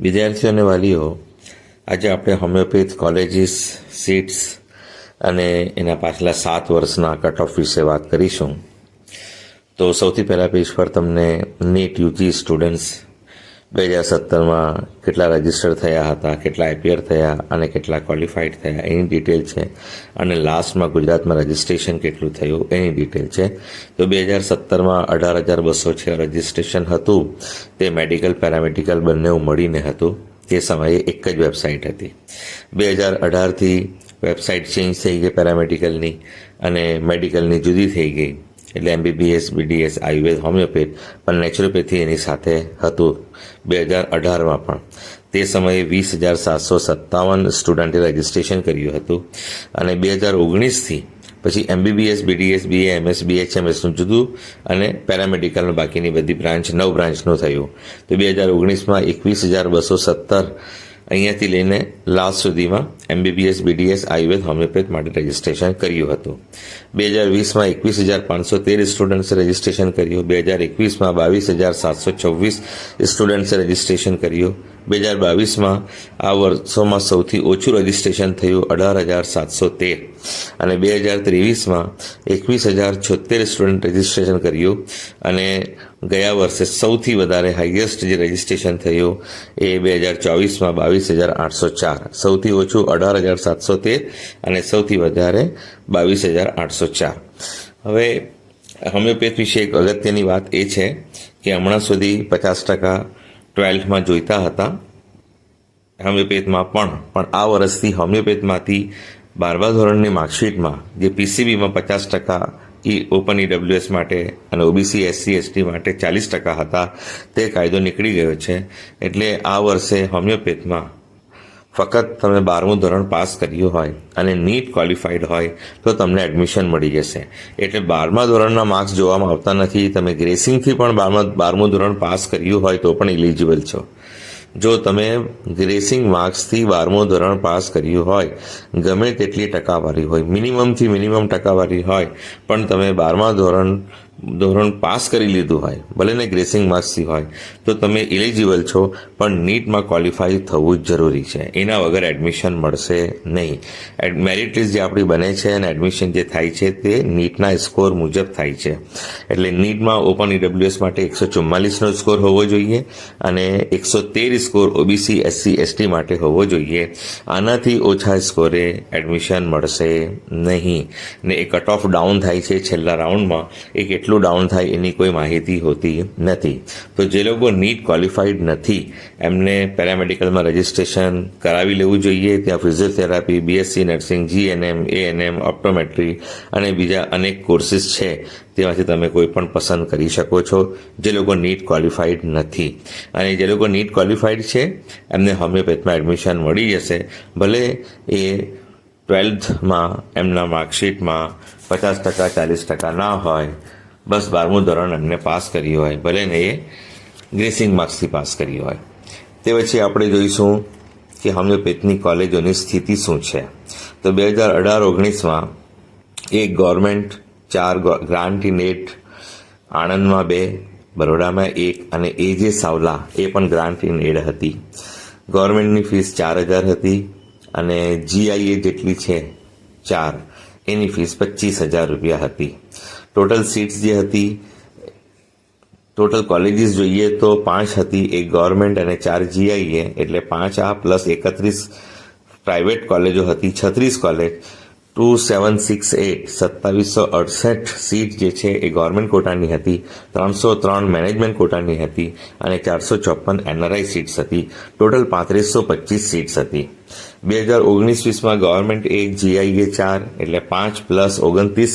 વિદ્યાર્થીઓ અને વાલીઓ, આજે આપણે હોમિયોપેથ કોલેજીસ સીટ્સ અને એના પાછલા સાત વર્ષના કટ ઓફ વિશે વાત કરીશું. તો સૌથી પહેલાં પેજ પર તમને નીટ યુજી સ્ટુડન્ટ્સ બે હજાર સત્તરમાં કેટલા રજિસ્ટર થયા હતા, કેટલા એપિયર થયા અને કેટલા ક્વોલિફાઈડ થયા, એની ડિટેલ છે. અને લાસ્ટમાં ગુજરાતમાં રજિસ્ટ્રેશન કેટલું થયું, એની ડિટેલ છે. તો બે હજાર સત્તરમાં અઢાર હજાર બસો છે રજિસ્ટ્રેશન હતું. તે મેડિકલ પેરામેડિકલ બંને મળીને હતું. તે સમયે એક જ વેબસાઇટ હતી. બે હજાર અઢારથી વેબસાઇટ ચેન્જ થઈ ગઈ પેરામેડિકલની અને મેડિકલની જુદી થઈ ગઈ. એટલે એમબીબીએસ બીડીએસ આયુર્વેદ, હોમિયોપેથ પણ નેચરોપેથી એની સાથે હતું. બે હજાર અઢારમાં પણ. તે સમયે વીસ હજાર સાતસો સત્તાવન સ્ટુડન્ટે રજિસ્ટ્રેશન કર્યું હતું. અને બે હજાર ઓગણીસથી પછી એમબીબીએસ બીડીએસ બીએ એમએસ બીએચએમએસનું જુદું અને પેરામેડિકલનું બાકીની બધી બ્રાન્ચ નવ બ્રાન્ચનું થયું. તો બે હજાર ઓગણીસમાં એકવીસ હજાર બસો સત્તર અહીંયાથી લઈને લાસ્ટ સુધીમાં એમબીબીએસ બીડીએસ આયુર્વેદ, હોમિયોપેથ માટે રજિસ્ટ્રેશન કર્યું હતું. બે હજાર વીસમાં એકવીસ હજાર પાંચસો તેર સ્ટુડન્ટ્સે રજિસ્ટ્રેશન કર્યું. બે હજાર એકવીસમાં બાવીસ હજાર સાતસો છવ્વીસ સ્ટુડન્ટ્સે રજિસ્ટ્રેશન કર્યું. બે હજાર બાવીસમાં આ વર્ષોમાં સૌથી ઓછું રજિસ્ટ્રેશન થયું અઢાર હજાર સાતસો તેર. અને બે હજાર ત્રેવીસમાં એકવીસ હજાર છોતેર સ્ટુડન્ટ રજિસ્ટ્રેશન કર્યું. અને ગયા વર્ષે સૌથી વધારે હાઈએસ્ટ જે રજિસ્ટ્રેશન થયું એ બે હજાર ચોવીસમાં બાવીસ હજાર આઠસો ચાર. સૌથી ઓછું અઢાર હજાર સાતસો તેર અને સૌથી વધારે બાવીસ હજાર આઠસો ચાર. હવે હોમિયોપેથ વિશે એક અગત્યની વાત એ છે કે હમણાં સુધી પચાસ ટકા ટ્વેલ્થમાં જોઈતા હતા. હોમિયોપેથમાં પણ પણ આ વર્ષથી હોમિયોપેથમાંથી બારમા ધોરણની માર્કશીટમાં, જે પીસીબીમાં પચાસ ટકા, ઈ ઓપન ઈડબ્લ્યુએસ માટે અને ઓબીસી, એસસી, એસટી માટે ચાલીસ ટકા હતા, તે કાયદો નીકળી ગયો છે. એટલે આ વર્ષે હોમિયોપેથમાં ફક્ત તમે બારમું ધોરણ પાસ કર્યું હોય અને નીટ ક્વોલિફાઈડ હોય તો તમને એડમિશન મળી જશે. એટલે બારમા ધોરણના માર્ક્સ જોવામાં આવતા નથી. તમે ગ્રેસિંગથી પણ બારમા, બારમું ધોરણ પાસ કર્યું હોય તો પણ ઇલિજિબલ છો. જો તમે ગ્રેસિંગ માર્ક્સથી બારમું ધોરણ પાસ કર્યું હોય, ગમે તેટલી ટકાવારી હોય મિનિમમથી મિનિમમ ટકાવારી હોય, પણ તમે બારમા ધોરણ ધોરણ પાસ કરી લીધું હોય, ભલે ને ગ્રેસિંગ માર્ક્સથી હોય, તો તમે ઇલિજિબલ છો, પણ નીટમાં ક્વોલિફાય થવું જ જરૂરી છે. એના વગર એડમિશન મળશે નહીં. મેરિટ લિસ્ટ જે આપણી બને છે અને એડમિશન જે થાય છે, તે નીટના સ્કોર મુજબ થાય છે. એટલે નીટમાં ઓપન ઈડબ્લ્યુએસ માટે એકસો ચુમ્માલીસનો સ્કોર હોવો જોઈએ અને એકસો તેર સ્કોર ઓબીસી એસસી એસટી માટે હોવો જોઈએ. આનાથી ઓછા સ્કોરે એડમિશન મળશે નહીં. ને એ કટ ઓફ ડાઉન થાય છે છેલ્લા રાઉન્ડમાં એ કેટલું ડાઉન થાય એની કોઈ માહિતી હોતી નથી. તો જે લોકો નીટ ક્વોલિફાઈડ નથી, એમને પેરામેડિકલમાં રજિસ્ટ્રેશન કરાવી લેવું જોઈએ, ત્યાં physiotherapy BSc nursing GNM ANM optometry અને બીજા અનેક કોર્સિસ છે, તેમાંથી તમે કોઈ પણ પસંદ કરી શકો છો. જે લોકો નીટ ક્વોલિફાઈડ નથી. અને જે લોકો નીટ ક્વોલિફાઈડ છે, એમને હોમિયોપેથમાં એડમિશન મળી જશે. ભલે એ ટ્વેલ્થમાં એમના માર્કશીટમાં પચાસ ટકા, ચાલીસ ટકા ના હોય બસ બારમું ધોરણ એમને પાસ કર્યું હોય, ભલે ને એ ગ્રેસિંગ માર્ક્સથી પાસ કર્યું હોય. તે પછી આપણે જોઈશું કે હોમિયોપેથની કોલેજોની સ્થિતિ શું છે. તો બે હજાર અઢાર ઓગણીસમાં એક ગવર્મેન્ટ ચાર ગ્રાન્ટ ઇન એડ આણંદમાં બે, બરોડામાં એક અને એ જે સાવલા, એ પણ ગ્રાન્ટ ઇન એડ હતી. ગવર્મેન્ટની ફીસ ચાર હજાર હતી અને જીઆઈએ જેટલી છે ચાર, એની ફીસ પચીસ હજાર રૂપિયા હતી. ટોટલ સીટ્સ જે હતી ટોટલ કોલેજીસ જોઈએ તો પાંચ હતી, એક ગવર્મેન્ટ અને ચાર જીઆઈએ એટલે પાંચ આ પ્લસ એકત્રીસ પ્રાઇવેટ કોલેજો હતી, છત્રીસ college two seven six eight સત્તાવીસો અડસઠ સીટ જે છે એ ગવર્મેન્ટ કોટાની હતી, ત્રણસો ત્રણ મેનેજમેન્ટ કોટાની હતી અને ચારસો ચોપન એનઆરઆઈ સીટ્સ હતી. ટોટલ પાંત્રીસો પચીસ સીટ્સ હતી. બે હજાર ઓગણીસ વીસમાં ગવર્મેન્ટ એક જીઆઈએ ચાર એટલે પાંચ પ્લસ ઓગણત્રીસ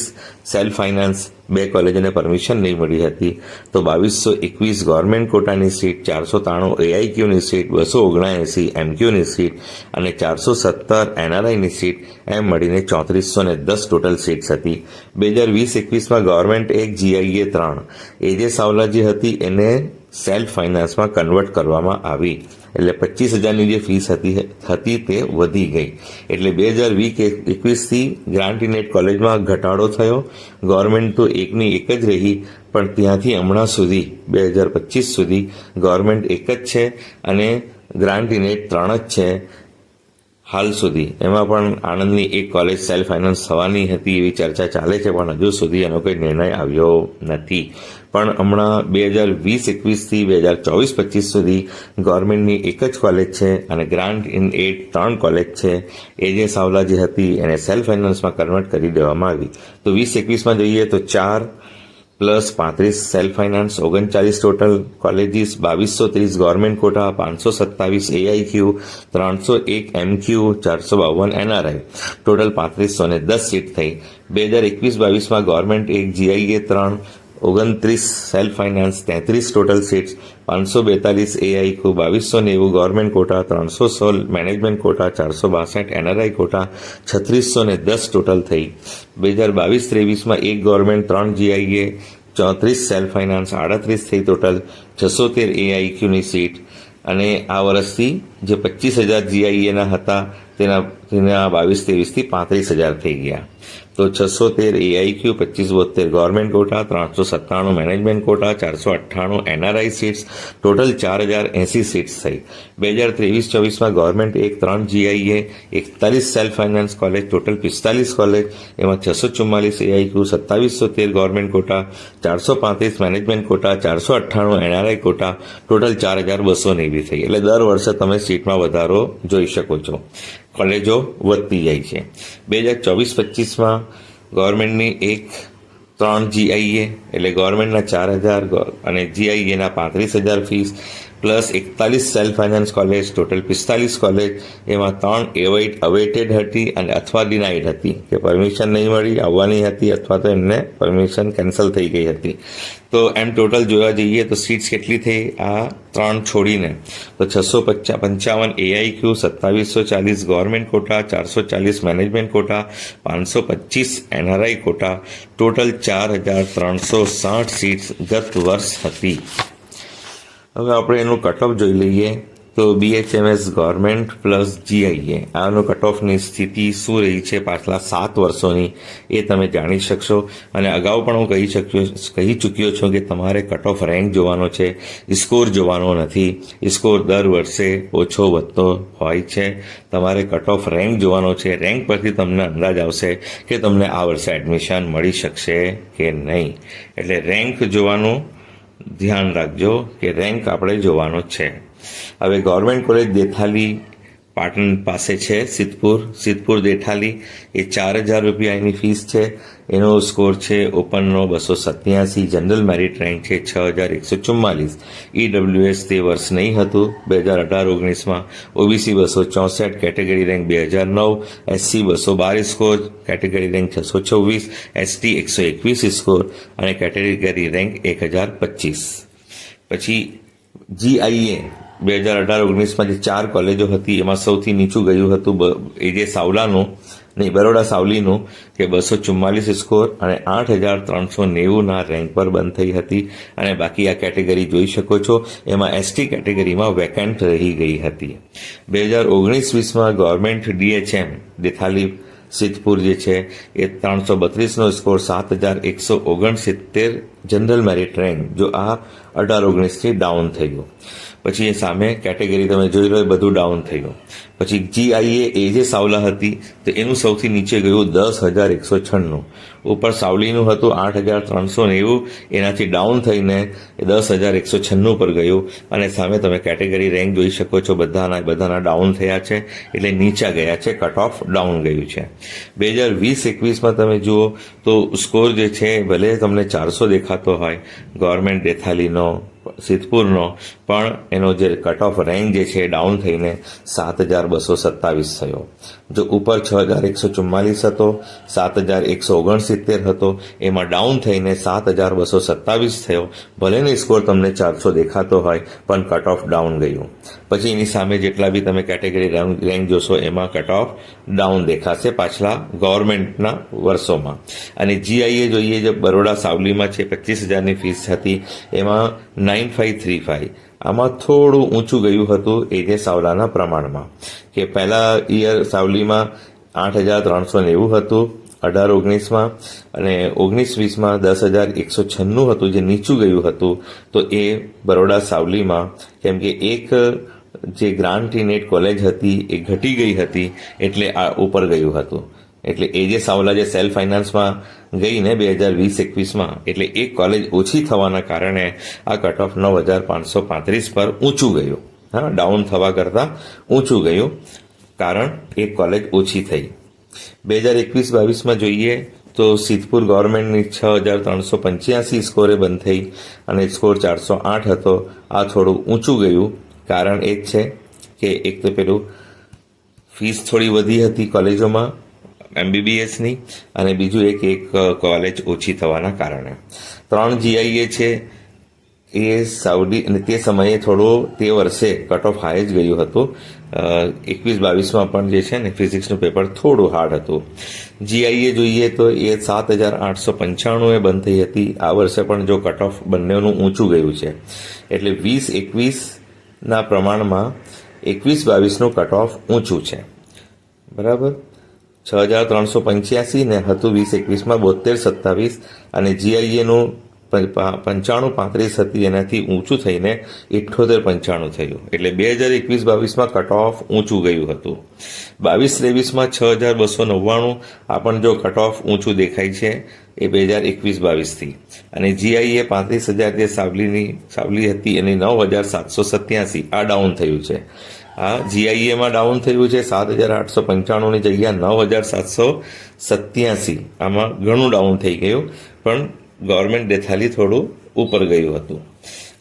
સેલ્ફ ફાઇનાન્સ બે કોલેજોને પરમિશન નહીં મળી હતી. તો બાવીસો એકવીસ ગવર્મેન્ટ કોટાની સીટ, ચારસો ત્રાણું એઆઈક્યુની સીટ, બસો ઓગણએંસી એમક્યુની સીટ અને ચારસો સત્તર એનઆરઆઈની સીટ એમ મળીને ચોત્રીસો ને દસ ટોટલ સીટ્સ હતી. બે હજાર વીસ એકવીસમાં ગવર્મેન્ટ એક જીઆઈએ ત્રણ. એ જે સાવલાજી હતી, એને સેલ્ફ ફાઇનાન્સમાં કન્વર્ટ કરવામાં આવી. એટલે પચીસ હજારની જે ફીસ હતી હતી તે વધી ગઈ. એટલે બે હજાર વીસ એકવીસથી ગ્રાન્ટ ઇનેટ કોલેજમાં ઘટાડો થયો. ગવર્મેન્ટ તો એકની એક જ રહી, પણ ત્યાંથી હમણાં સુધી, બે હજાર પચીસ સુધી ગવર્મેન્ટ એક જ છે અને ગ્રાન્ટ ઇનેટ ત્રણ જ છે. હાલ સુધી. એમાં પણ આણંદની એક કોલેજ સેલ્ફ ફાઇનાન્સ થવાની હતી એવી ચર્ચા ચાલે છે, પણ હજુ સુધી એનો કોઈ નિર્ણય આવ્યો નથી. પણ હમણાં બે હજાર વીસ એકવીસથી બે હજાર ચોવીસ પચીસ સુધી ગવર્મેન્ટની એક જ કોલેજ છે અને ગ્રાન્ટ ઇન એડ ત્રણ કોલેજ છે. એ જે સાવલા જે હતી, એને સેલ્ફ ફાઇનાન્સમાં કન્વર્ટ કરી દેવામાં આવી. તો વીસ એકવીસમાં જોઈએ તો ચાર પ્લસ પાંત્રીસ સેલ્ફ ફાઇનાન્સ ઓગણચાલીસ ટોટલ કોલેજીસ બાવીસો ત્રીસ ગવર્મેન્ટ કોટા, પાંચસો સત્તાવીસ એઆઈક્યુ ત્રણસો એક એમક્યુ ચારસો બાવન એનઆરઆઈ ટોટલ પાંત્રીસો ને દસ સીટ થઈ. બે હજાર એકવીસ બાવીસમાં ગવર્મેન્ટ એક જીઆઈએ ત્રણ ઓગણત્રીસ સેલ્ફ ફાઇનાન્સ તેત્રીસ ટોટલ સીટ્સ પાંચસો બેતાલીસ એઆઈક્યુ બાવીસો નેવું ગવર્મેન્ટ કોટા ત્રણસો સોળ મેનેજમેન્ટ કોટા ચારસો બાસઠ એનઆરઆઈ કોટા છત્રીસો ને દસ ટોટલ થઈ. બે હજાર બાવીસ ત્રેવીસમાં એક ગવર્મેન્ટ ત્રણ જીઆઈએ ચોત્રીસ સેલ્ફ ફાઇનાન્સ આડત્રીસ થઈ ટોટલ છસો તેર એઆઈક્યુની સીટ અને આ વર્ષથી જે પચીસ હજાર જીઆઈએના હતા, તેના તેના બાવીસ, ત્રેવીસથી પાંત્રીસ હજાર થઈ ગયા. તો છસો તેર એઆઈક્યુ પચીસ બોતેર ગવર્મેન્ટ કોટા ત્રણસો સત્તાણું મેનેજમેન્ટ કોટા ચારસો અઠ્ઠાણું એનઆરઆઈ સીટ્સ ટોટલ ચાર હજાર એંસી સીટ્સ થઈ. બે હજાર ત્રેવીસ, ચોવીસમાં ગવર્મેન્ટ એક, ત્રણ જીઆઈએ એકતાલીસ સેલ્ફ ફાઇનાન્સ કોલેજ ટોટલ પિસ્તાલીસ કોલેજ એમાં છસો ચુમ્માલીસ એઆઈક્યુ સત્તાવીસો તેર ગવર્મેન્ટ કોટા ચારસો પાંત્રીસ મેનેજમેન્ટ કોટા ચારસો અઠ્ઠાણું એનઆરઆઈ કોટા ટોટલ ચાર હજાર બસો નેવી થઈ. એટલે દર વર્ષે તમે સીટમાં વધારો જોઈ શકો છો. કોલેજો વધતી જાય છે. બે હજાર ચોવીસ પચીસમાં ગવર્મેન્ટની એક ત્રણ જીઆઈએ એટલે ગવર્મેન્ટના ચાર હજાર, અને જીઆઈએના પાંત્રીસ હજાર ફીસ પ્લસ એકતાલીસ સેલ્ફ ફાઇનાન્સ કોલેજ, ટોટલ પિસ્તાલીસ કોલેજ, એમાં ત્રણ એવાઇટ અવેટેડ હતી અને અથવા ડિનાઇડ હતી કે પરમિશન નહીં મળી, આવવાની હતી અથવા તો એમને પરમિશન કેન્સલ થઈ ગઈ હતી. તો એમ ટોટલ જોવા જઈએ તો સીટ્સ કેટલી થઈ? આ ત્રણ છોડીને. તો છસો પચા, પંચાવન એઆઈક્યુ સત્તાવીસો ચાલીસ ગવર્મેન્ટ કોટા, ચારસો ચાલીસ મેનેજમેન્ટ કોટા, પાંચસો પચીસ એનઆરઆઈ કોટા. ટોટલ ચાર હજાર ત્રણસો સાઠ સીટ્સ ગત વર્ષ હતી. હવે આપણે એનું કટઓફ જોઈ લઈએ. તો બીએચએમએસ ગવર્મેન્ટ પ્લસ જીઆઈએ આનું કટ ઓફની સ્થિતિ શું રહી છે પાછલા સાત વર્ષોની એ તમે જાણી શકશો. અને અગાઉ પણ હું કહી શક્યો, કહી ચૂક્યો છું કે તમારે કટ ઓફ રેન્ક જોવાનો છે સ્કોર જોવાનો નથી. સ્કોર દર વર્ષે ઓછો વધતો હોય છે. તમારે કટ ઓફ રેન્ક જોવાનો છે. રેન્ક પરથી તમને અંદાજ આવશે કે તમને આ વર્ષે એડમિશન મળી શકશે કે નહીં. એટલે રેન્ક જોવાનું ધ્યાન રાખજો કે રેન્ક આપણે જોવાનો છે. હવે ગવર્મેન્ટ કોલેજ દેથાલી પાટણ પાસે છે, સિદ્ધપુર. સિદ્ધપુર દેઠાલી એ ચાર હજાર રૂપિયા એની ફીસ છે. એનો સ્કોર છે ઓપનનો બસો સત્યાસી જનરલ મેરિટ રેન્ક છે છ હજાર એકસો ચુમ્માલીસ. ઈડબ્લ્યુએસ તે વર્ષ નહીં હતું, બે હજાર અઢાર ઓગણીસમાં. ઓબીસી બસો ચોસઠ કેટેગરી રેન્ક બે હજાર નવ. એસસી બસો બાર સ્કોર કેટેગરી રેન્ક છસો છવ્વીસ એસટી એકસો એકવીસ સ્કોર અને કેટેગરી રેન્ક એક હજાર પચીસ. પછી જીઆઈએ બે હજાર અઢાર ઓગણીસમાં જે ચાર કોલેજો હતી. એમાં સૌથી નીચું ગયું હતું એ જે સાવલાનું, નહીં, બરોડા સાવલીનું, કે બસો ચુમ્માલીસ સ્કોર અને આઠ હજાર ત્રણસો નેવુંના રેન્ક પર બંધ થઈ હતી. અને બાકી આ કેટેગરી જોઈ શકો છો. એમાં એસટી કેટેગરીમાં વેકેન્ટ રહી ગઈ હતી. બે હજાર ઓગણીસ વીસમાં ગવર્મેન્ટ ડીએચએમ, દેથાલી સિદ્ધપુર જે છે, એ ત્રણસો બત્રીસનો સ્કોર સાત હજાર એકસો ઓગણસિત્તેર જનરલ મેરિટ રેન્ક જો આ અઢાર ઓગણીસથી ડાઉન થયું પછી એ સામે કેટેગરી તમે જોઈ લો એ બધું ડાઉન થયું પછી જીઆઈએ એ જે સાવલા હતી, તો એનું સૌથી નીચે ગયું દસ હજાર એકસો છન્નું. ઉપર સાવલીનું હતું, આઠ હજાર ત્રણસો નેવું, એનાથી ડાઉન થઈને દસ હજાર એકસો છન્નું પર ગયું. અને સામે તમે કેટેગરી રેન્ક જોઈ શકો છો, બધાના બધાના ડાઉન થયા છે, એટલે નીચા ગયા છે કટ ઓફ ડાઉન ગયું છે. બે હજાર વીસ એકવીસમાં તમે જુઓ, તો સ્કોર જે છે, ભલે તમને ચારસો દેખાતો હોય ગવર્મેન્ટ દેથાલીનો સિદ્ધપુરનો, પણ એનો જે કટ ઓફ રેન્ક જે છે ડાઉન થઈને સાત હજાર બસો સત્તાવીસ થયો. જો ઉપર છ હજાર એકસો ચુમ્માલીસ હતો, સાત હજાર એકસો ઓગણસિત્તેર હતો, એમાં ડાઉન થઈને સાત હજાર બસો સત્તાવીસ થયો. ભલેને સ્કોર તમને ચારસો દેખાતો હોય, પણ કટ ઓફ ડાઉન ગયું. પછી એની સામે જેટલા બી તમે કેટેગરી રેન્ક જોશો, એમાં કટ ઓફ ડાઉન દેખાશે પાછલા ગવર્મેન્ટના વર્ષોમાં. અને જીઆઈએ જોઈએ જે બરોડા સાવલીમાં છે, પચીસ હજારની ફીસ હતી, એમાં નાઇન ફાઇવ થ્રી ફાઇવ આમાં થોડું ઊંચું ગયું હતું એ જે સાવલાના પ્રમાણમાં. કે પહેલા ઈયર સાવલીમાં આઠ હજાર ત્રણસો નેવું હતું, અઢાર ઓગણીસમાં, અને ઓગણીસ વીસમાં દસ હજાર એકસો છન્નું હતું જે નીચું ગયું હતું, તો એ બરોડા સાવલીમાં, કેમ કે એક જે ગ્રાન્ટ ઇનેટ કોલેજ હતી એ ઘટી ગઈ હતી, એટલે આ ઉપર ગયું હતું. એટલે એ જે સાવલા જે સેલ્ફ ફાઇનાન્સમાં ગઈ ને બે હજાર વીસ એકવીસમાં. એટલે એ કોલેજ ઓછી થવાના કારણે આ કટ ઓફ નવ હજાર પાંચસો પાંત્રીસ પર ઊંચું ગયું. હા ડાઉન થવા કરતાં ઊંચું ગયું. કારણ એ કોલેજ ઓછી થઈ. બે હજાર એકવીસ બાવીસમાં જોઈએ તો સિદ્ધપુર ગવર્મેન્ટની છ હજાર ત્રણસો પંચ્યાસી સ્કોરે બંધ થઈ અને સ્કોર ચારસો આઠ હતો. આ થોડું ઊંચું ગયું. કારણ એ જ છે કે એક તો પેલું ફીસ થોડી વધી હતી કોલેજોમાં એમબીબીએસની અને બીજું એક એક કોલેજ ઓછી થવાના કારણે. ત્રણ જીઆઈએ છે. એ સાઉદી અને તે સમયે થોડો તે વર્ષે કટ ઓફ હાઈ જ ગયું હતું. એકવીસ બાવીસમાં પણ જે છે ને ફિઝિક્સનું પેપર થોડું હાર્ડ હતું. જીઆઈએ જોઈએ તો એ સાત હજાર આઠસો પંચાણું એ બંધ થઈ હતી. આ વર્ષે પણ જો કટ ઓફ બંનેનું ઊંચું ગયું છે. એટલે વીસ એકવીસના પ્રમાણમાં એકવીસ બાવીસનું કટ ઓફ ઊંચું છે. બરાબર? છ હજાર ત્રણસો પંચ્યાસી ને હતું વીસ એકવીસમાં બોતેર સત્તાવીસ અને જીઆઈએનું પંચાણું પાંત્રીસ હતી. એનાથી ઊંચું થઈને ઇઠ્ઠોતેર પંચાણું થયું. એટલે બે હજાર એકવીસ બાવીસમાં કટ ઓફ ઊંચું ગયું હતું. બાવીસ ત્રેવીસમાં છ હજાર બસો નવ્વાણું આ પણ જો કટ ઓફ ઊંચું દેખાય છે એ બે હજાર એકવીસ બાવીસથી. અને જીઆઈએ પાંત્રીસ હજાર જે સાવલીની, સાવલી હતી એની નવ હજાર સાતસો સત્યાસી, આ ડાઉન થયું છે. આ જીઆઈએમાં ડાઉન થયું છે સાત હજાર આઠસો પંચાણુંની જગ્યા નવ હજાર સાતસો સત્યાસી. આમાં ઘણું ડાઉન થઈ ગયું, પણ ગવર્મેન્ટ દેથાલી થોડું ઉપર ગયું હતું.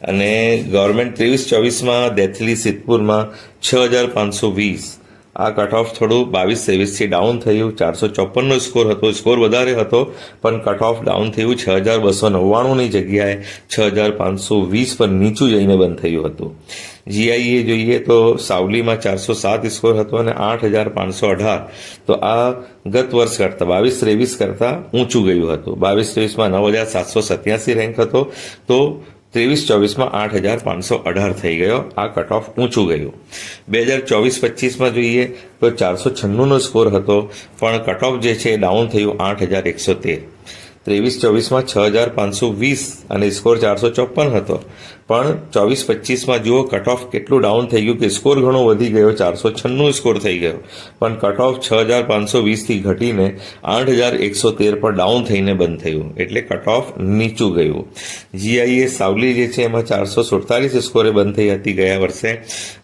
અને ગવર્મેન્ટ ત્રેવીસ ચોવીસમાં દેથલી સિદ્ધપુરમાં છ હજાર પાંચસો વીસ. આ કટ ઓફ થોડું બાવીસ ત્રેવીસથી ડાઉન થયું. ચારસો ચોપનનો સ્કોર હતો. સ્કોર વધારે હતો, પણ કટ ઓફ ડાઉન થયું છ હજાર બસો નવ્વાણુંની જગ્યાએ. છ હજાર પાંચસો વીસ પર નીચું જઈને બંધ થયું હતું. જીઆઈએ જોઈએ તો સાવલીમાં ચારસો સાત સ્કોર હતો અને આઠ હજાર પાંચસો અઢાર. તો આ ગત વર્ષ કરતાં, બાવીસ ત્રેવીસ કરતાં ઊંચું ગયું હતું. બાવીસ ત્રેવીસમાં નવ હજાર સાતસો સત્યાસી રેન્ક હતો. તો ત્રેવીસ ચોવીસમાં આઠ હજાર પાંચસો અઢાર થઈ ગયો. આ કટ ઓફ ઊંચું ગયું. બે હજાર ચોવીસ પચીસમાં જોઈએ તો ચારસો છન્નુંનો સ્કોર હતો, પણ કટ ઓફ જે છે એ ડાઉન થયું આઠ હજાર એકસો તેર. ત્રેવીસ ચોવીસમાં છ હજાર પાંચસો વીસ અને સ્કોર ચારસો ચોપન હતો. પણ ચોવીસ પચીસમાં જુઓ કટ ઓફ કેટલું ડાઉન થઈ ગયું કે સ્કોર ઘણો વધી ગયો, ચારસો છન્નું સ્કોર થઈ ગયો. પણ કટ ઓફ છ હજાર પાંચસો વીસથી ઘટીને આઠ હજાર એકસો તેર પર ડાઉન થઈને બંધ થયું. એટલે કટ ઓફ નીચું ગયું. જીઆઈએ સાવલી જે છે, એમાં ચારસો સુડતાલીસ સ્કોરે બંધ થઈ હતી ગયા વર્ષે.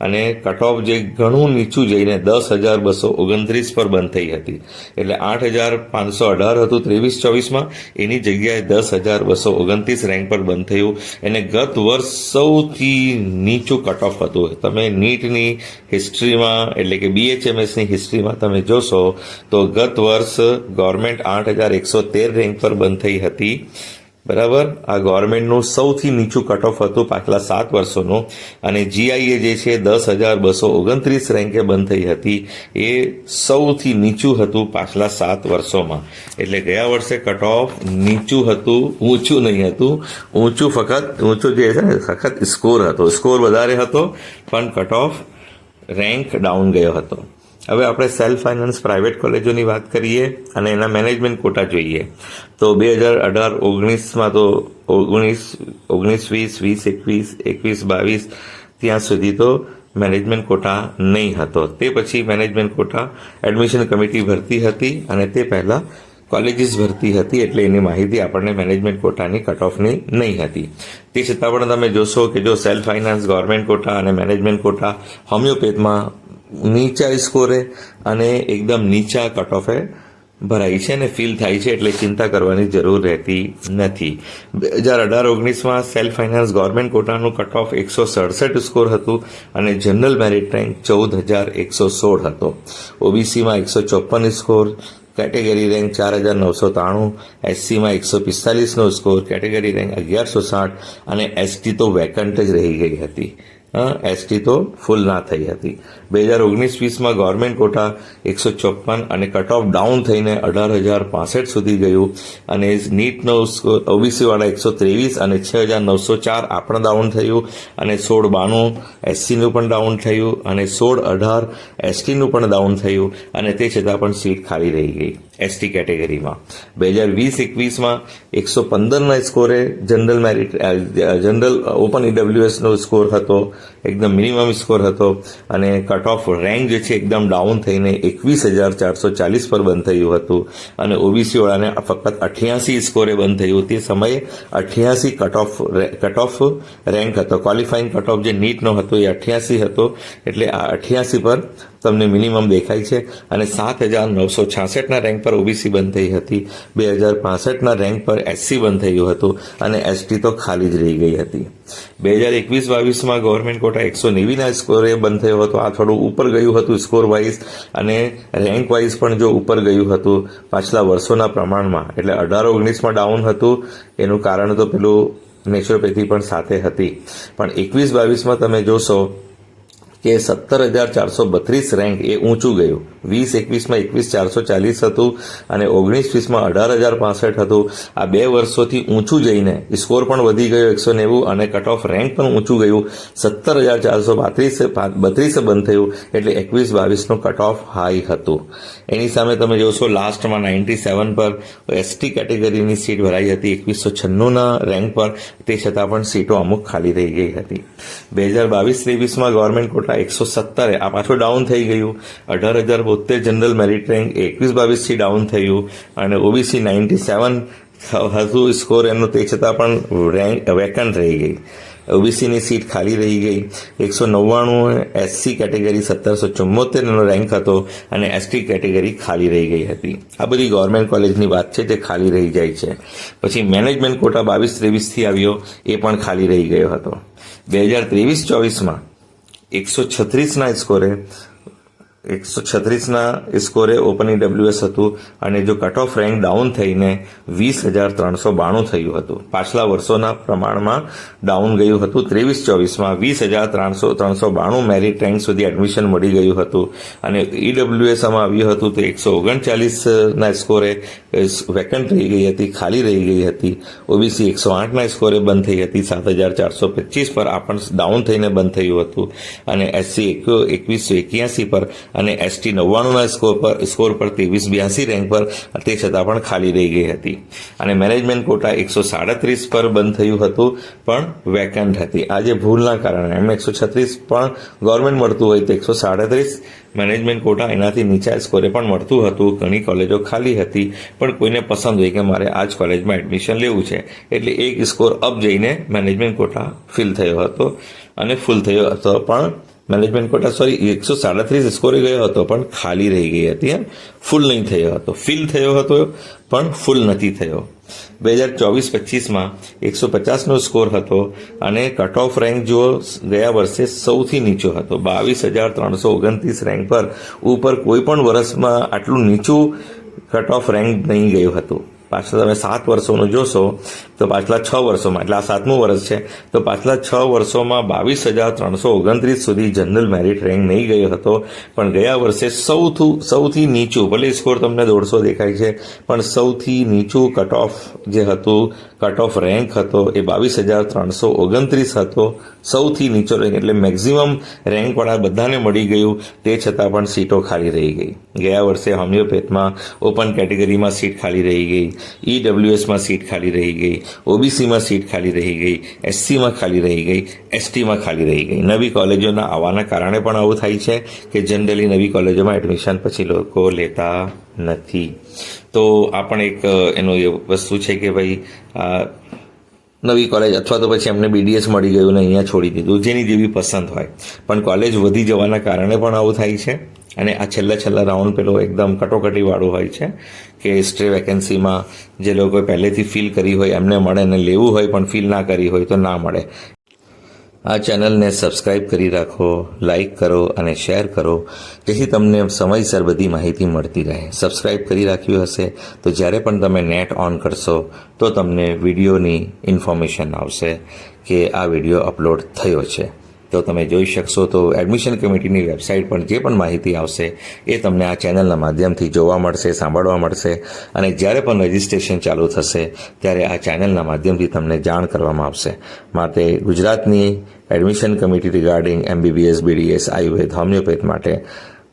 અને કટ ઓફ જે ઘણું નીચું જઈને દસ હજાર બસો ઓગણત્રીસ પર બંધ થઈ હતી. એટલે આઠ હજાર પાંચસો અઢાર હતું ત્રેવીસ ચોવીસમાં. એની જગ્યાએ દસ હજાર બસો ઓગણત્રીસ રેન્ક પર બંધ થયું. એને ગત વર્ષ સૌથી નીચું કટ ઓફ હતું. તમે નીટની હિસ્ટ્રીમાં એટલે કે બીએચએમએસની હિસ્ટ્રીમાં તમે જોશો, તો ગત વર્ષ ગવર્મેન્ટ આઠ હજાર એકસો તેર રેન્ક પર બંધ થઈ હતી. બરાબર? આ ગવર્મેન્ટનું સૌથી નીચું કટ ઓફ હતું પાછલા સાત વર્ષોનું અને જીઆઈએ જે છે દસ હજાર બસો ઓગણત્રીસ રેન્કે બંધ થઈ હતી. એ સૌથી નીચું હતું પાછલા સાત વર્ષોમાં. એટલે ગયા વર્ષે કટ ઓફ નીચું હતું, ઊંચું નહીં હતું. ઊંચું ફક્ત, ઊંચું જે છે સખત સ્કોર હતો. સ્કોર વધારે હતો, પણ કટ ઓફ રેન્ક ડાઉન ગયો હતો. હવે આપણે સેલ્ફ ફાઇનાન્સ પ્રાઇવેટ કોલેજોની વાત કરીએ અને એના મેનેજમેન્ટ કોટા જોઈએ. તો બે હજાર અઢાર ઓગણીસમાં તો ઓગણીસ ઓગણીસ વીસ વીસ, એકવીસ એકવીસ, બાવીસ, ત્યાં સુધી તો મેનેજમેન્ટ કોટા નહીં હતો. તે પછી મેનેજમેન્ટ કોટા એડમિશન કમિટી ભરતી હતી અને તે પહેલાં કોલેજીસ ભરતી હતી એટલે એની માહિતી આપણને મેનેજમેન્ટ કોટાની કટ ઓફની નહીં હતી. તે છતાં પણ તમે જોશો કે જો સેલ્ફ ફાઇનાન્સ ગવર્મેન્ટ કોટા અને મેનેજમેન્ટ કોટા હોમિયોપેથમાં નીચા સ્કોરે અને એકદમ નીચા કટ ઓફે ભરાય છે અને ફીલ થાય છે એટલે ચિંતા કરવાની જરૂર રહેતી નથી. બે હજાર અઢાર ઓગણીસમાં સેલ્ફ ફાઇનાન્સ ગવર્મેન્ટ કોટાનું કટ ઓફ એકસો સડસઠ સ્કોર હતું અને જનરલ મેરિટ રેન્ક ચૌદ હજાર એકસો સોળ હતો. ઓબીસીમાં એકસો ચોપન સ્કોર કેટેગરી રેન્ક ચાર હજાર નવસો ત્રાણું, એસસીમાં એકસો પિસ્તાલીસનો સ્કોર કેટેગરી રેન્ક અગિયારસો સાઠ અને એસટી તો વેકન્ટ જ રહી ગઈ હતી. એસટી તો ફૂલ ના થઈ હતી. બે હજાર ઓગણીસ વીસમાં ગવર્મેન્ટ કોટા એકસો ચોપન અને કટ ઓફ ડાઉન થઈને અઢાર હજાર પાસઠ સુધી ગયું અને નીટનો ઓબીસીવાળા એકસો ત્રેવીસ અને છ હજાર નવસો ચાર આ પણ ડાઉન થયું અને સોળ બાણું એસસીનું પણ ડાઉન થયું અને સોળ અઢાર એસટીનું પણ ડાઉન થયું અને તે છતાં પણ સીટ ખાલી રહી ગઈ. એસટી કેટેગરીમાં બે હજાર વીસ, એકવીસમાં એકસો પંદરના સ્કોરે જનરલ મેરિટ જનરલ ઓપન ઈડબ્લ્યુએસનો સ્કોર હતો. એકદમ મિનિમમ સ્કોર હતો અને કટ ઓફ રેન્ક જે છે એકદમ ડાઉન થઈને એકવીસ હજાર ચારસો ચાલીસ પર બંધ થયું હતું. અને ઓબીસી વાળાને ફક્ત અઠ્યાસી સ્કોરે બંધ થયું. તે સમયે અઠ્યાસી cut off cut off rank હતો. ક્વોલિફાઈંગ કટ ઓફ જે નીટનો હતો એ અઠ્યાસી હતો. એટલે આ અઠ્યાસી પર તમને મિનિમમ દેખાય છે. અને સાત હજાર નવસો છાસઠના રેન્ક પર ઓબીસી બંધ થઈ હતી. બે હજાર પાસઠના રેન્ક પર એસસી બંધ થયું હતું. અને એસટી તો ખાલી જ રહી ગઈ હતી. બે હજાર એકવીસ બાવીસમાં ગવર્મેન્ટ કોટા એકસો નેવીના સ્કોરે બંધ થયો હતો. આ થોડું ઉપર ગયું હતું સ્કોર વાઇઝ અને રેન્ક વાઇઝ પણ જો ઉપર ગયું હતું પાછલા વર્ષોના પ્રમાણમાં. એટલે અઢાર ઓગણીસમાં ડાઉન હતું. એનું કારણ તો પેલું નેચરોપેથી પણ સાથે હતી. પણ એકવીસ બાવીસમાં તમે જોશો કે સત્તર હજાર ચારસો બત્રીસ રેન્ક એ ઊંચું ગયું. વીસ એકવીસમાં એકવીસ ચારસો ચાલીસ હતું અને ઓગણીસ વીસમાં અઢાર હજાર પાસઠ હતું. આ બે વર્ષોથી ઊંચું જઈને સ્કોર પણ વધી ગયો એકસો નેવું અને કટ ઓફ રેન્ક પણ ઊંચું ગયું. સત્તર હજાર ચારસો પાંત્રીસે બત્રીસે બંધ થયું એટલે એકવીસ બાવીસનું કટ ઓફ હાઈ હતું. એની સામે તમે જોશો લાસ્ટમાં નાઇન્ટી સેવન પર એસટી કેટેગરીની સીટ ભરાઈ હતી. એકવીસો છન્નુંના રેન્ક પર તે છતાં પણ સીટો અમુક ખાલી રહી ગઈ હતી. બે હજાર બાવીસ ત્રેવીસમાં ગવર્મેન્ટ કોટા એકસો સત્તરે આ પાછું ડાઉન થઈ ગયું. અઢાર હજાર બોતેર જનરલ મેરિટ રેન્ક એકવીસ બાવીસથી ડાઉન થયું. અને ઓબીસી નાઇન્ટી સેવન હતું સ્કોર એનું તે છતાં પણ રેન્ક વેકન્ટ રહી ગઈ. ઓબીસીની સીટ ખાલી રહી ગઈ. એકસો નવ્વાણું એસસી કેટેગરી સત્તરસો ચુમ્મોતેરનો રેન્ક હતો અને એસટી કેટેગરી ખાલી રહી ગઈ હતી. આ બધી ગવર્મેન્ટ કોલેજની વાત છે જે ખાલી રહી જાય છે. પછી મેનેજમેન્ટ કોટા બાવીસ ત્રેવીસથી આવ્યો, એ પણ ખાલી રહી ગયો હતો. બે હજાર ત્રેવીસ ચોવીસમાં એકસો છત્રીસના સ્કોરે એકસો છત્રીસના સ્કોરે ઓપનિંગ ડબલ્યુએસ હતું અને જો કટ ઓફ રેન્ક ડાઉન થઈને વીસ હજાર ત્રણસો બાણું થયું હતું. પાછલા વર્ષોના પ્રમાણમાં ડાઉન ગયું હતું. ત્રેવીસ ચોવીસમાં વીસ હજાર ત્રણસો ત્રણસો બાણું મેરિટ રેન્ક સુધી એડમિશન મળી ગયું હતું. અને ઈડબ્લ્યુએસમાં આવ્યું હતું તો એકસો ઓગણચાલીસના સ્કોરે વેકન્ટ રહી ગઈ હતી, ખાલી રહી ગઈ હતી. ઓબીસી એકસો આઠના સ્કોરે બંધ થઈ હતી. સાત હજાર ચારસો પચીસ પર આ પણ ડાઉન થઈને બંધ થયું હતું. અને એસસી એકવીસો એક્યાસી પર અને એસટી નવ્વાણુંના સ્કોર પર સ્કોર પર ત્રેવીસ બ્યાસી રેન્ક પર તે છતાં પણ ખાલી રહી ગઈ હતી. અને મેનેજમેન્ટ કોટા એકસો સાડત્રીસ પર બંધ થયું હતું, પણ વેકન્ટ હતી. આજે ભૂલના કારણે એમ એકસો છત્રીસ પણ ગવર્મેન્ટ મળતું હોય તો એકસો સાડત્રીસ મેનેજમેન્ટ કોટા એનાથી નીચા સ્કોરે પણ મળતું હતું. ઘણી કોલેજો ખાલી હતી, પણ કોઈને પસંદ હોય કે મારે આ જ કોલેજમાં એડમિશન લેવું છે, એટલે એક સ્કોર અપ જઈને મેનેજમેન્ટ કોટા ફિલ થયો હતો. અને ફૂલ થયો હતો પણ મેનેજમેન્ટ કોટા સોરી એકસો સાડત્રીસ સ્કોરે ગયો હતો પણ ખાલી રહી ગઈ હતી એમ ફૂલ નહીં થયો હતો ફિલ થયો હતો પણ ફૂલ નથી થયો બે હજાર ચોવીસ પચીસમાં એકસો પચાસનો સ્કોર હતો અને કટ ઓફ રેન્ક જો ગયા વર્ષે સૌથી નીચો હતો બાવીસ હજાર ત્રણસો ઓગણત્રીસ રેન્ક પર ઉપર કોઈ પણ વર્ષમાં આટલું નીચું કટ ઓફ રેન્ક નહીં ગયું હતું પાછલા તમે સાત વર્ષોનું જોશો, તો પાછલા છ વર્ષોમાં, એટલે આ સાતમું વર્ષ છે, તો પાછલા છ વર્ષોમાં બાવીસ હજાર ત્રણસો ઓગણત્રીસ સુધી જનરલ મેરિટ રેન્ક નહીં ગયો હતો, પણ ગયા વર્ષે સૌથી સૌથી નીચું, ભલે સ્કોર તમને દોઢસો દેખાય છે, પણ સૌથી નીચું કટ ઓફ જે હતું કટ ઓફ રેન્ક હતો, એ બાવીસ હજાર ત્રણસો ઓગણત્રીસ હતો, સૌથી નીચો રેન્ક એટલે મેક્ઝિમમ રેન્કવાળા બધાને મળી ગયું, તે છતાં પણ સીટો ખાલી રહી ગઈ. ગયા વર્ષે હોમિયોપેથમાં ઓપન કેટેગરીમાં સીટ ખાલી રહી ગઈ ઈડબ્લ્યુએસમાં સીટ ખાલી રહી ગઈ, ઓબીસીમાં સીટ ખાલી રહી ગઈ, એસસીમાં ખાલી રહી ગઈ, એસટીમાં ખાલી રહી ગઈ. નવી કોલેજોના આવવાના કારણે પણ આવું થાય છે કે જનરલી નવી કોલેજોમાં એડમિશન પછી લોકો લેતા નથી. તો આ પણ એક એનો એ વસ્તુ છે કે ભાઈ, આ નવી કોલેજ અથવા તો પછી એમને બીડીએસ મળી ગયું ને અહીંયા છોડી દીધું, જેની જેવી પસંદ હોય. પણ કોલેજ વધી જવાના કારણે પણ આવું થાય છે. અને આ છેલ્લા છેલ્લા રાઉન્ડ પેલો એકદમ કટોકટીવાળું હોય છે કે સ્ટ્રે વેકેન્સીમાં જે લોકોએ પહેલેથી ફીલ કરી હોય, એમને મળે ને લેવું હોય પણ ફીલ ના કરી હોય તો ના મળે. આ ચેનલને સબસ્ક્રાઇબ કરી રાખો, લાઇક કરો અને શેર કરો, જેથી તમને સમયસર બધી માહિતી મળતી રહે. સબસ્ક્રાઇબ કરી રાખ્યું હશે તો જ્યારે પણ તમે નેટ ઓન કરશો તો તમને વિડીયોની ઇન્ફોર્મેશન આવશે કે આ વીડિયો અપલોડ થયો છે. તો તમે જોઈ શકશો તો એડમિશન કમિટીની વેબસાઇટ પર જે પણ માહિતી આવશે એ તમને આ ચેનલના માધ્યમથી જોવા મળશે, સાંભળવા મળશે. અને જ્યારે પણ રજિસ્ટ્રેશન ચાલુ થશે, ત્યારે આ ચેનલના માધ્યમથી તમને જાણ કરવામાં આવશે. માટે ગુજરાતની admission committee regarding MBBS BDS Ayurveda homeopath માટે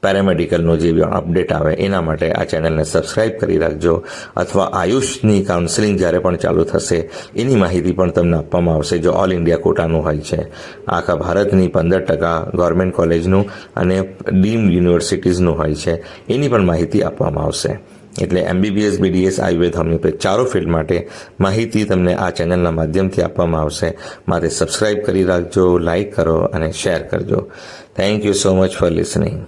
પેરામેડિકલનો જે અપડેટ આવે, એના માટે આ ચેનલને સબસ્ક્રાઇબ કરી રાખજો. અથવા આયુષની કાઉન્સેલિંગ જ્યારે પણ ચાલુ થશે, એની માહિતી પણ તમને આપવામાં આવશે, જો ઓલ ઇન્ડિયા કોટાનું હોય છે. આખા ભારતની પંદર ટકા ગવર્મેન્ટ કોલેજનું અને ડીમ્ડ યુનિવર્સિટીઝનું હોય છે. એની પણ માહિતી આપવામાં આવશે. એટલે એમબીબીએસ બીડીએસ આયુર્વેદ હોમિયોપેથ ચારો ફિલ્ડ માટે માહિતી તમને આ ચેનલના માધ્યમથી આપવામાં આવશે. માટે સબસ્ક્રાઇબ કરી રાખજો લાઇક કરો અને શેર કરજો. Thank you so much for listening